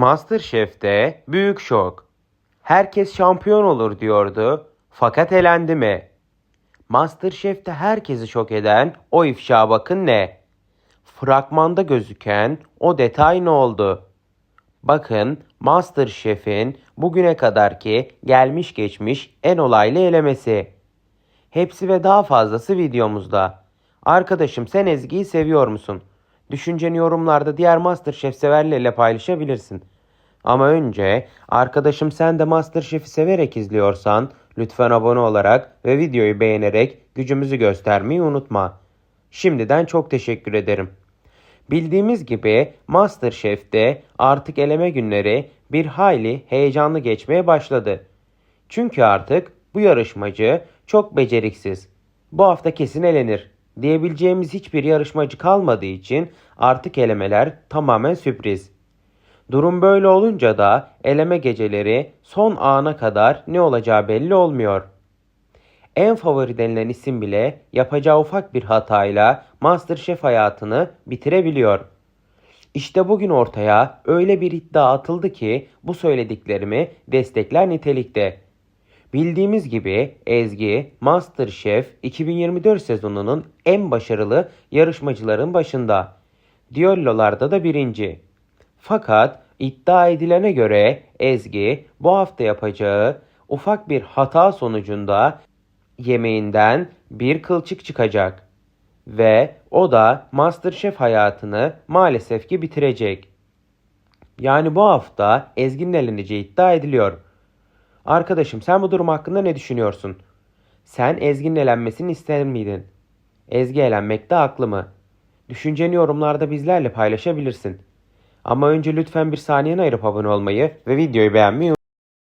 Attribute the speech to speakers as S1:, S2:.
S1: Masterchef'te büyük şok. Herkes şampiyon olur diyordu fakat elendi mi? Masterchef'te herkesi şok eden o ifşa bakın ne? Fragmanda gözüken o detay ne oldu? Bakın Masterchef'in bugüne kadarki gelmiş geçmiş en olaylı elemesi. Hepsi ve daha fazlası videomuzda. Arkadaşım sen Ezgi'yi seviyor musun? Düşünceni yorumlarda diğer Masterchef severlerle paylaşabilirsin. Ama önce arkadaşım sen de Masterchef'i severek izliyorsan lütfen abone olarak ve videoyu beğenerek gücümüzü göstermeyi unutma. Şimdiden çok teşekkür ederim. Bildiğimiz gibi Masterchef'te artık eleme günleri bir hayli heyecanlı geçmeye başladı. Çünkü artık bu yarışmacı çok beceriksiz. Bu hafta kesin elenir diyebileceğimiz hiçbir yarışmacı kalmadığı için artık elemeler tamamen sürpriz. Durum böyle olunca da eleme geceleri son ana kadar ne olacağı belli olmuyor. En favori denilen isim bile yapacağı ufak bir hatayla Masterchef hayatını bitirebiliyor. İşte bugün ortaya öyle bir iddia atıldı ki bu söylediklerimi destekler nitelikte. Bildiğimiz gibi Ezgi Masterchef 2024 sezonunun en başarılı yarışmacıların başında. Diyallolarda da birinci. Fakat iddia edilene göre Ezgi bu hafta yapacağı ufak bir hata sonucunda yemeğinden bir kılçık çıkacak. Ve o da Masterchef hayatını maalesef ki bitirecek. Yani bu hafta Ezgi'nin eleneceği iddia ediliyor. Arkadaşım sen bu durum hakkında ne düşünüyorsun? Sen Ezgi'nin elenmesini ister miydin? Ezgi elenmekte haklı mı? Düşünceni yorumlarda bizlerle paylaşabilirsin. Ama önce lütfen bir saniyeni ayırıp abone olmayı ve videoyu beğenmeyi